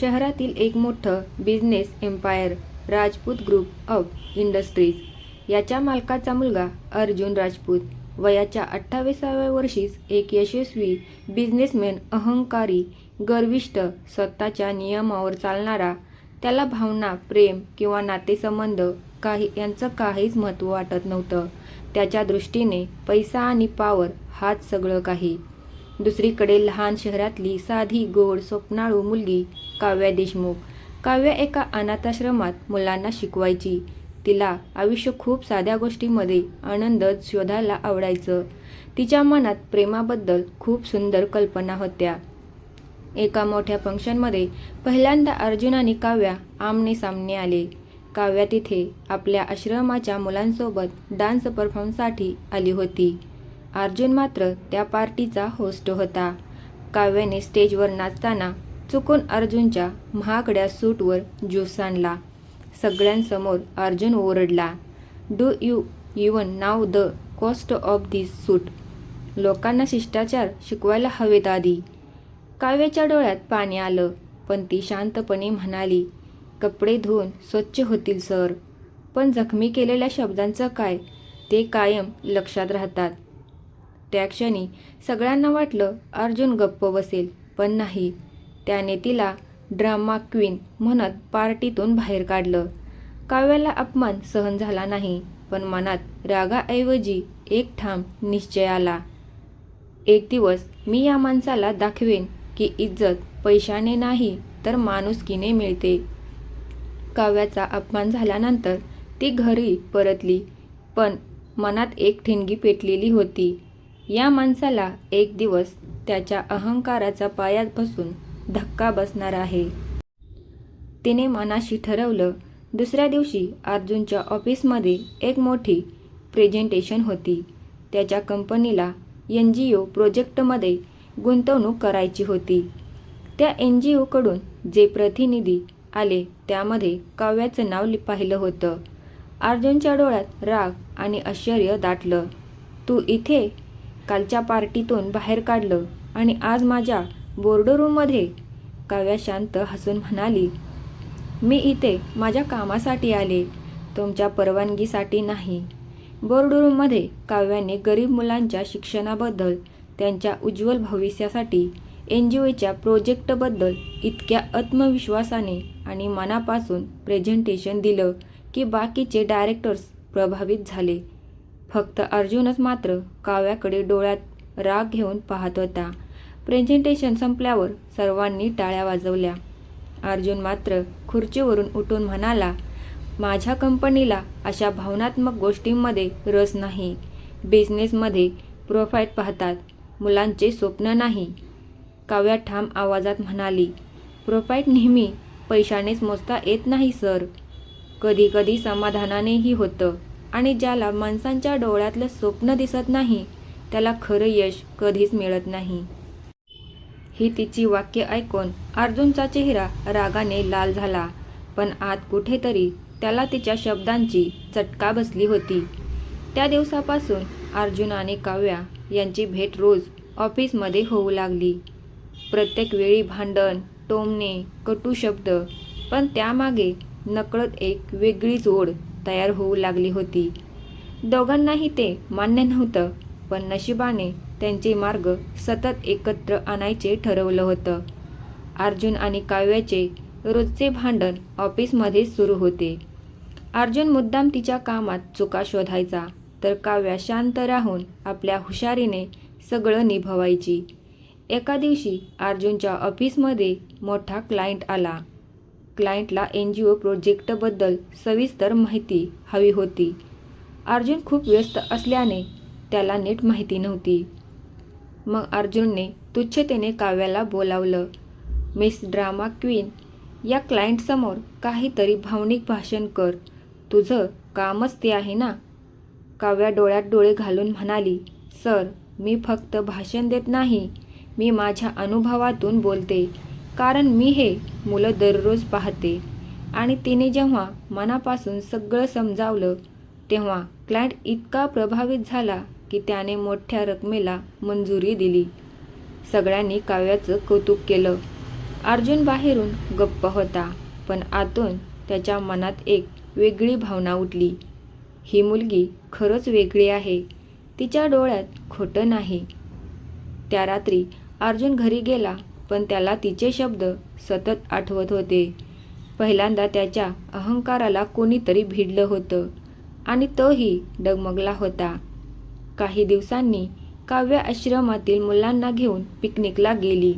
शहरातील एक मोठं business empire Rajput group of industries याच्या मालकाचा मुलगा अर्जुन राजपूत. वयाच्या अठ्ठावीसाव्या वर्षीच एक यशस्वी बिझनेसमॅन अहंकारी गर्विष्ट स्वतःच्या नियमावर चालणारा त्याला भावना प्रेम किंवा नातेसंबंध काही यांचं काहीच महत्त्व वाटत नव्हतं. त्याच्या दृष्टीने पैसा आणि पावर हाच सगळं काही. दुसरीकडे लहान शहरातली साधी गोड स्वप्नाळू मुलगी काव्या देशमुख. काव्या एका अनाथाश्रमात मुलांना शिकवायची. तिला आयुष्य खूप साध्या गोष्टीमध्ये आनंद शोधायला आवडायचं. तिच्या मनात प्रेमाबद्दल खूप सुंदर कल्पना होत्या. एका मोठ्या फंक्शनमध्ये पहिल्यांदा अर्जुन आणि काव्या आमने सामने आले. काव्या तिथे आपल्या आश्रमाच्या मुलांसोबत डान्स परफॉर्मसाठी आली होती. अर्जुन मात्र त्या पार्टीचा होस्ट होता. काव्याने स्टेजवर नाचताना चुकून अर्जुनच्या महागड्या सूटवर ज्यूस आणला. सगळ्यांसमोर अर्जुन ओरडला do you even know the cost of this suit लोकांना शिष्टाचार शिकवायला हवेत आधी. काव्याच्या डोळ्यात पाणी आलं पण ती शांतपणे म्हणाली कपडे धुवून स्वच्छ होतील सर. पण जखमी केलेल्या शब्दांचं काय? ते कायम लक्षात राहतात. त्या क्षणी सगळ्यांना वाटलं अर्जुन गप्प बसेल पण नाही. त्याने तिला ड्रामा क्वीन म्हणत पार्टीतून बाहेर काढलं. काव्याला अपमान सहन झाला नाही पण मनात रागाऐवजी एक ठाम निश्चय आला. एक दिवस मी या माणसाला दाखवेन की इज्जत पैशाने नाही तर माणुसकीने मिळते. काव्याचा अपमान झाल्यानंतर ती घरी परतली पण मनात एक ठिणगी पेटलेली होती. या माणसाला एक दिवस त्याच्या अहंकाराचा पायात बसून धक्का बसणार आहे. तिने मनाशी ठरवलं दुसऱ्या दिवशी अर्जुनच्या ऑफिसमध्ये एक मोठी प्रेझेंटेशन होती. त्याच्या कंपनीला एन जी ओ प्रोजेक्टमध्ये गुंतवणूक करायची होती. त्या एन जी ओकडून जे प्रतिनिधी आले त्यामध्ये काव्याचं नाव लि पाहिलं होतं. अर्जुनच्या डोळ्यात राग आणि आश्चर्य दाटलं. तू इथे कालच्या पार्टीतून बाहेर काढलं आणि आज माझ्या बोर्डरूममध्ये काव्या शांत हसून म्हणाली मी इथे माझ्या कामासाठी आले तुमच्या परवानगीसाठी नाही. बोर्डरूममध्ये काव्याने गरीब मुलांच्या शिक्षणाबद्दल त्यांच्या उज्ज्वल भविष्यासाठी एन जी ओच्या प्रोजेक्टबद्दल इतक्या आत्मविश्वासाने आणि मनापासून प्रेझेंटेशन दिलं की बाकीचे डायरेक्टर्स प्रभावित झाले. फक्त अर्जुनच मात्र काव्याकडे डोळ्यात राग घेऊन पाहत होता. प्रेझेंटेशन संपल्यावर सर्वांनी टाळ्या वाजवल्या. अर्जुन मात्र खुर्चीवरून उठून म्हणाला माझ्या कंपनीला अशा भावनात्मक गोष्टींमध्ये रस नाही. बिझनेसमध्ये प्रोफाईट पाहतात. मुलांचे स्वप्न नाही. काव्या ठाम आवाजात म्हणाली प्रोफाईट नेहमी पैशानेच मोजता येत नाही सर कधीकधी समाधानानेही होतं. आणि ज्याला माणसांच्या डोळ्यातलं स्वप्न दिसत नाही त्याला खरं यश कधीच मिळत नाही. ही तिची वाक्य ऐकून अर्जुनचा चेहरा रागाने लाल झाला पण आत कुठेतरी त्याला तिच्या शब्दांची चटका बसली होती. त्या दिवसापासून अर्जुन आणि काव्या यांची भेट रोज ऑफिसमध्ये होऊ लागली. प्रत्येक वेळी भांडण टोमणे कटू शब्द पण त्यामागे नकळत एक वेगळीच ओढ तयार होऊ लागली होती. दोघांनाही ते मान्य नव्हतं पण नशिबाने त्यांचे मार्ग सतत एकत्र आणायचे ठरवलं होतं. अर्जुन आणि काव्याचे रोजचे भांडण ऑफिसमध्ये सुरू होते. अर्जुन मुद्दाम तिच्या कामात चुका शोधायचा तर काव्या शांत राहून आपल्या हुशारीने सगळं निभवायची. एका दिवशी अर्जुनच्या ऑफिसमध्ये मोठा क्लायंट आला. क्लायंटला एन जी ओ प्रोजेक्टबद्दल सविस्तर माहिती हवी होती. अर्जुन खूप व्यस्त असल्याने त्याला नीट माहिती नव्हती. मग अर्जुनने तुच्छतेने काव्याला बोलावलं मिस ड्रामा क्वीन या क्लायंटसमोर काहीतरी भावनिक भाषण कर. तुझं कामच ते आहे ना? काव्या डोळ्यात डोळे घालून म्हणाली सर मी फक्त भाषण देत नाही. मी माझ्या अनुभवातून बोलते. कारण मी हे मुलं दररोज पाहते. आणि तिने जेव्हा मनापासून सगळं समजावलं तेव्हा क्लायंट इतका प्रभावित झाला की त्याने मोठ्या रकमेला मंजुरी दिली. सगळ्यांनी काव्याचं कौतुक केलं. अर्जुन बाहेरून गप्प होता पण आतून त्याच्या मनात एक वेगळी भावना उठली. ही मुलगी खरंच वेगळी आहे. तिच्या डोळ्यात खोटं नाही. त्या रात्री अर्जुन घरी गेला पण त्याला तिचे शब्द सतत आठवत होते. पहिल्यांदा त्याच्या अहंकाराला कोणीतरी भिडलं होतं आणि तोही डगमगला होता. काही दिवसांनी काव्य आश्रमातील मुलांना घेऊन पिकनिकला गेली.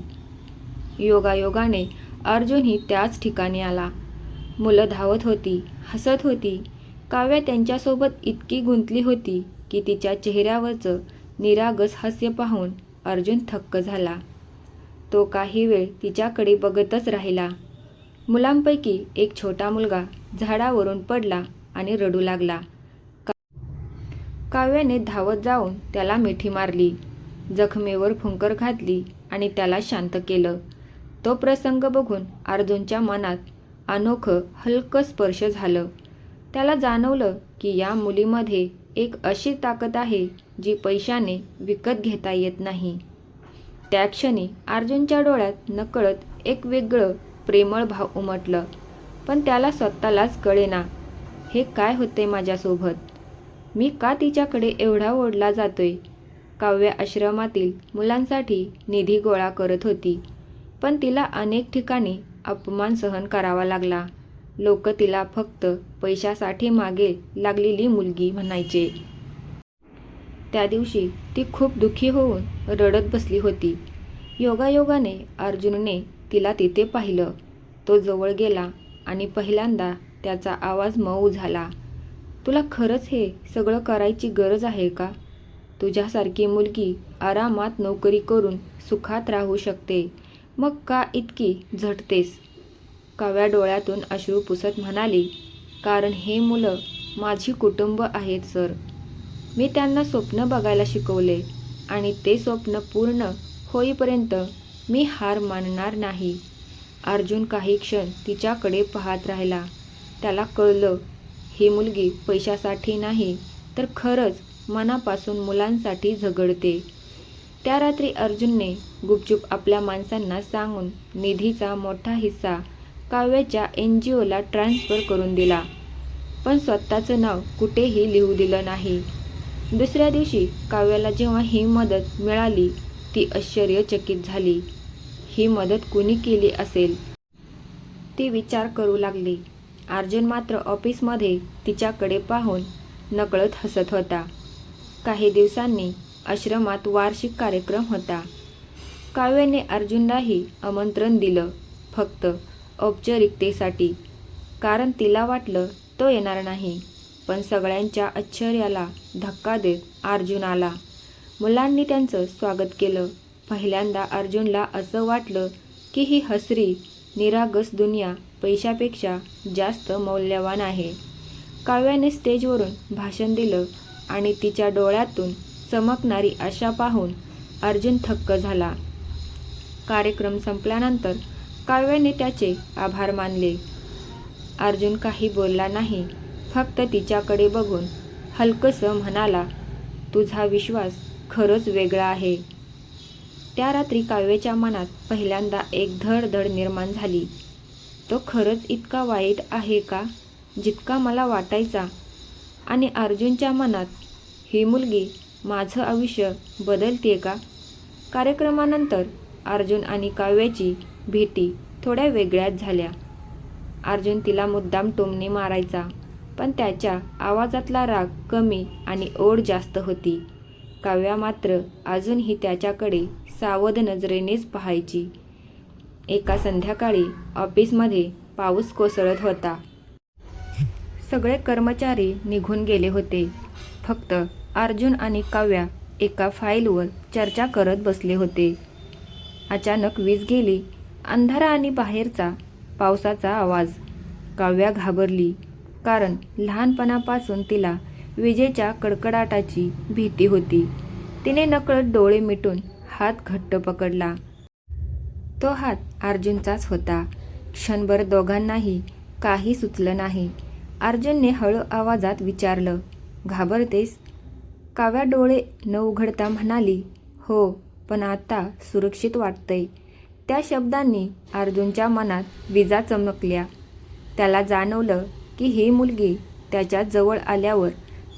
योगायोगाने अर्जुनही त्याच ठिकाणी आला. मुलं धावत होती हसत होती. काव्य त्यांच्यासोबत इतकी गुंतली होती की तिच्या चेहऱ्यावरचं निरागस हास्य पाहून अर्जुन थक्क झाला. तो काही वेळ तिच्याकडे बघतच राहिला. मुलांपैकी एक छोटा मुलगा झाडावरून पडला आणि रडू लागला. काव्याने धावत जाऊन त्याला मिठी मारली. जखमेवर फुंकर घातली आणि त्याला शांत केलं. तो प्रसंग बघून अर्जुनच्या मनात अनोखं हलकं स्पर्श झालं. त्याला जाणवलं की या मुलीमध्ये एक अशी ताकद आहे जी पैशाने विकत घेता येत नाही. त्या क्षणी अर्जुनच्या डोळ्यात नकळत एक वेगळं प्रेमळ भाव उमटलं. पण त्याला स्वतःलाच कळेना. हे काय होते माझ्यासोबत? मी का तिच्याकडे एवढा ओढला जातोय? काव्य आश्रमातील मुलांसाठी निधी गोळा करत होती. पण तिला अनेक ठिकाणी अपमान सहन करावा लागला. लोक तिला फक्त पैशासाठी मागे लागलेली मुलगी म्हणायचे. त्या दिवशी ती खूप दुःखी होऊन रडत बसली होती. योगायोगाने अर्जुनने तिला तिथे पाहिलं. तो जवळ गेला आणि पहिल्यांदा त्याचा आवाज मऊ झाला. तुला खरंच हे सगळं करायची गरज आहे का? तुझ्यासारखी मुलगी आरामात नोकरी करून सुखात राहू शकते. मग का इतकी झटतेस? काव्या डोळ्यातून अश्रू पुसत म्हणाली कारण हे मुलं माझी कुटुंब आहेत सर. मी त्यांना स्वप्न बघायला शिकवले आणि ते स्वप्न पूर्ण होईपर्यंत मी हार मानणार नाही. अर्जुन काही क्षण तिच्याकडे पाहत राहिला. त्याला कळलं ही मुलगी पैशासाठी नाही तर खरंच मनापासून मुलांसाठी झगडते. त्या रात्री अर्जुनने गुपचूप आपल्या माणसांना सांगून निधीचा मोठा हिस्सा काव्याच्या एन जी ओला ट्रान्स्फर करून दिला. पण स्वतःचं नाव कुठेही लिहू दिलं नाही. दुसऱ्या दिवशी काव्याला जेव्हा ही मदत मिळाली ती आश्चर्यचकित झाली. ही मदत कुणी केली असेल? ती विचार करू लागली. अर्जुन मात्र ऑफिसमध्ये तिच्याकडे पाहून नकळत हसत होता. काही दिवसांनी आश्रमात वार्षिक कार्यक्रम होता. काव्याने अर्जुनलाही आमंत्रण दिलं फक्त औपचारिकतेसाठी. कारण तिला वाटलं तो येणार नाही. पण सगळ्यांच्या आश्चर्याला धक्का देत अर्जुन आला. मुलांनी त्यांचं स्वागत केलं. पहिल्यांदा अर्जुनला असं वाटलं की ही हसरी निरागस दुनिया पैशापेक्षा जास्त मौल्यवान आहे. काव्याने स्टेजवरून भाषण दिलं आणि तिच्या डोळ्यातून चमकणारी आशा पाहून अर्जुन थक्क झाला. कार्यक्रम संपल्यानंतर काव्याने त्याचे आभार मानले. अर्जुन काही बोलला नाही. फक्त तिच्याकडे बघून हलकंसं म्हणाला तुझा विश्वास खरंच वेगळा आहे. त्या रात्री काव्याच्या मनात पहिल्यांदा एक धडधड निर्माण झाली. तो खरंच इतका वाईट आहे का? जितका मला वाटायचा. आणि अर्जुनच्या मनात ही मुलगी माझं आयुष्य बदलते का? कार्यक्रमानंतर अर्जुन आणि काव्याची भेटी थोड्या वेगळ्याच झाल्या. अर्जुन तिला मुद्दाम टोमणे मारायचा. पण त्याच्या आवाजातला राग कमी आणि ओढ जास्त होती. काव्या मात्र अजूनही त्याच्याकडे सावध नजरेनेच पाहायची. एका संध्याकाळी ऑफिसमध्ये पाऊस कोसळत होता. सगळे कर्मचारी निघून गेले होते. फक्त अर्जुन आणि काव्या एका फाईलवर चर्चा करत बसले होते. अचानक वीज गेली. अंधारा आणि बाहेरचा पावसाचा आवाज. काव्या घाबरली. कारण लहानपणापासून तिला विजेच्या कडकडाटाची भीती होती. तिने नकळत डोळे मिटून हात घट्ट पकडला. तो हात अर्जुनचाच होता. क्षणभर दोघांनाही काही सुचलं नाही. अर्जुनने हळू आवाजात विचारलं घाबरतेस? काव्या डोळे न उघडता म्हणाली हो पण आता सुरक्षित वाटतंय. त्या शब्दांनी अर्जुनच्या मनात विजा चमकल्या. त्याला जाणवलं की ही मुलगी त्याच्याजवळ आल्यावर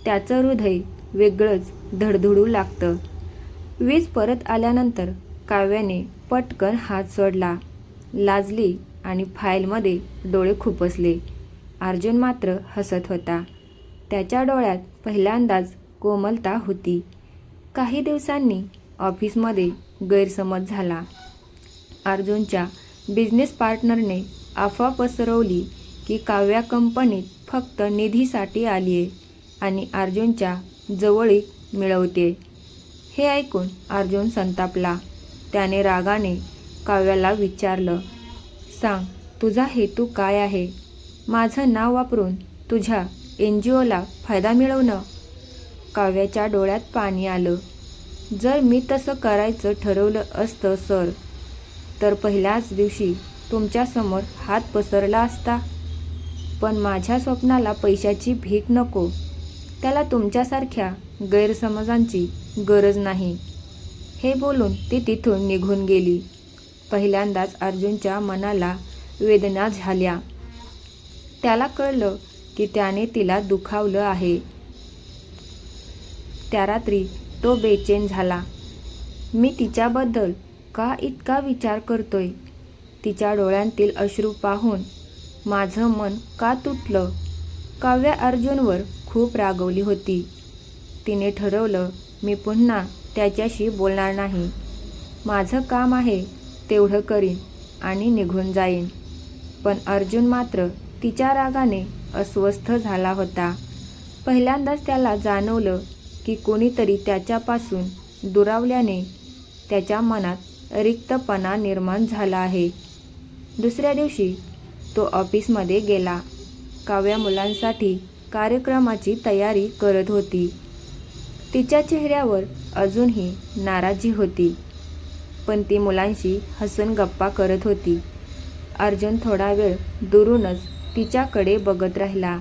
त्याचं हृदय वेगळंच धडधडू लागतं. वीज परत आल्यानंतर काव्याने पटकन हात सोडला. लाजली आणि फाईलमध्ये डोळे खुपसले. अर्जुन मात्र हसत होता. त्याच्या डोळ्यात पहिल्यांदाच कोमलता होती. काही दिवसांनी ऑफिसमध्ये गैरसमज झाला. अर्जुनच्या बिझनेस पार्टनरने अफवा पसरवली की काव्या कंपनीत फक्त निधीसाठी आली आहे आणि अर्जुनच्या जवळीक मिळवते. हे ऐकून अर्जुन संतापला. त्याने रागाने काव्याला विचारलं सांग तुझा हेतू काय आहे? माझं नाव वापरून तुझ्या एन जी ओला फायदा मिळवणं? काव्याच्या डोळ्यात पाणी आलं. जर मी तसं करायचं ठरवलं असतं सर तर पहिल्याच दिवशी तुमच्यासमोर हात पसरला असता पण माझ्या स्वप्नाला पैशाची भीक नको. त्याला तुमच्यासारख्या गैरसमजांची गरज नाही. हे बोलून ती तिथून निघून गेली. पहिल्यांदाच अर्जुनच्या मनाला वेदना झाल्या. त्याला कळलं की त्याने तिला दुखावलं आहे. त्या रात्री तो बेचैन झाला. मी तिच्याबद्दल का इतका विचार करतोय? तिच्या डोळ्यांतील अश्रू पाहून माझं मन का तुटलं? काव्या अर्जुनवर खूप रागवली होती. तिने ठरवलं मी पुन्हा त्याच्याशी बोलणार नाही. माझं काम आहे तेवढं करीन आणि निघून जाईन. पण अर्जुन मात्र तिच्या रागाने अस्वस्थ झाला होता. पहिल्यांदाच त्याला जाणवलं की कोणीतरी त्याच्यापासून दुरावल्याने त्याच्या मनात रिक्तपणा निर्माण झाला आहे. दुसऱ्या दिवशी तो ऑफिसमध्ये गेला. काव्या मुलांसाठी कार्यक्रमाची तयारी करत होती. तिच्या चेहऱ्यावर अजूनही नाराजी होती. पण ती मुलांशी हसून गप्पा करत होती. अर्जुन थोडा वेळ दुरूनच तिच्याकडे बघत राहिला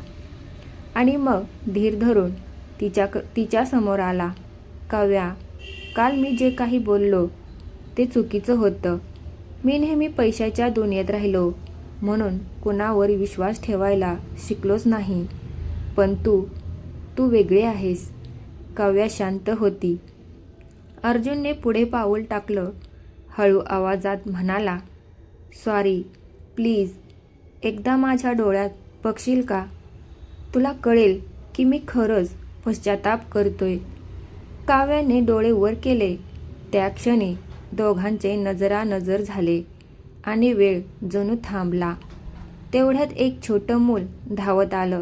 आणि मग धीर धरून तिच्या क तिच्यासमोर आला. काव्या काल मी जे काही बोललो ते चुकीचं होतं. मी नेहमी पैशाच्या दुनियेत राहिलो. म्हणून कुणावर विश्वास ठेवायला शिकलोच नाही. पण तू तू वेगळे आहेस. काव्या शांत होती. अर्जुनने पुढे पाऊल टाकलं. हळू आवाजात म्हणाला सॉरी प्लीज एकदा माझ्या डोळ्यात बघशील का? तुला कळेल की मी खरंच पश्चाताप करतोय. काव्याने डोळे वर केले. त्या क्षणी दोघांचे नजरानजर झाले. आणि वेळ जणू थांबला. तेवढ्यात एक छोटं मूल धावत आलं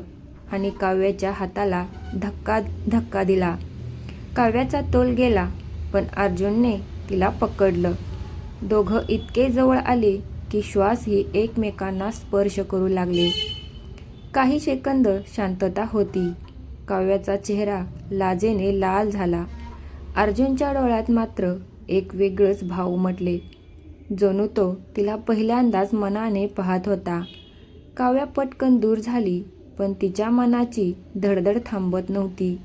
आणि काव्याच्या हाताला धक्का धक्का दिला. काव्याचा तोल गेला पण अर्जुनने तिला पकडलं. दोघं इतके जवळ आले की श्वासही एकमेकांना स्पर्श करू लागले. काही सेकंद शांतता होती. काव्याचा चेहरा लाजेने लाल झाला. अर्जुनच्या डोळ्यात मात्र एक वेगळंच भाव उमटले. जणू तो तिला पहिल्यांदाच मनाने पाहत होता. काव्या पटकन दूर झाली पण तिच्या मनाची धडधड थांबत नव्हती.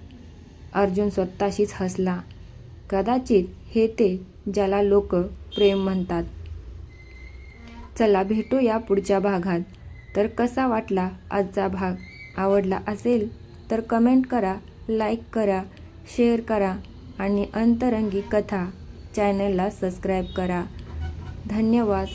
अर्जुन स्वतःशीच हसला. कदाचित हे ते ज्याला लोक प्रेम म्हणतात. चला भेटू या पुढच्या भागात. तर कसा वाटला आजचा भाग? आवडला असेल तर कमेंट करा लाईक करा शेअर करा आणि अंतरंगी कथा चॅनलला सबस्क्राईब करा. धन्यवाद.